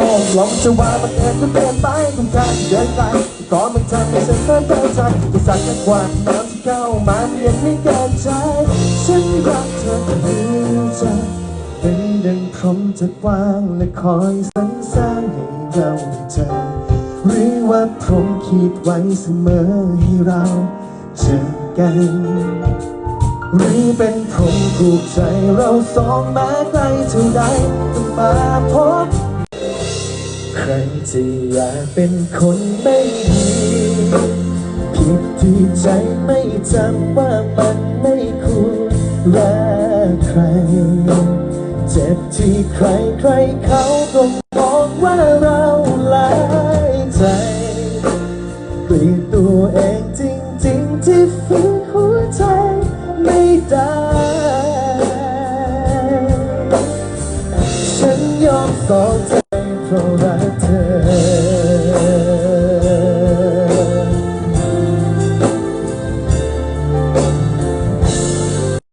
กลองจะว่ามันเกินก็เกินไปต้องการเดินไกลก่อนมันทำให้ฉันเต้นเต้นใจอุตส่าห์แค่กวาดน้ำที่เข้ามาเพียงไม่เกินใจฉันรักเธอรู้ใจเป็นดังพรหมจักรวาลและคอยสรรสร้างให้เราได้เจอหรือว่าพรหมคิดไว้เสมอให้เราเจอกันหรือเป็นพรหมผูกใจเราสองแม้ไกลเท่าใดต้องมาพบ ใครจะอยากเป็นคนไม่ดีผิดที่ใจไม่จำว่ามันไม่ควรรักใคร เจ็บที่ใครใครเขาก็บอกว่าเราหลายใจเกลียดตัวเองจริงๆที่ฝืนหัวใจไม่ได้ฉันยอมสองใจเพราะ today.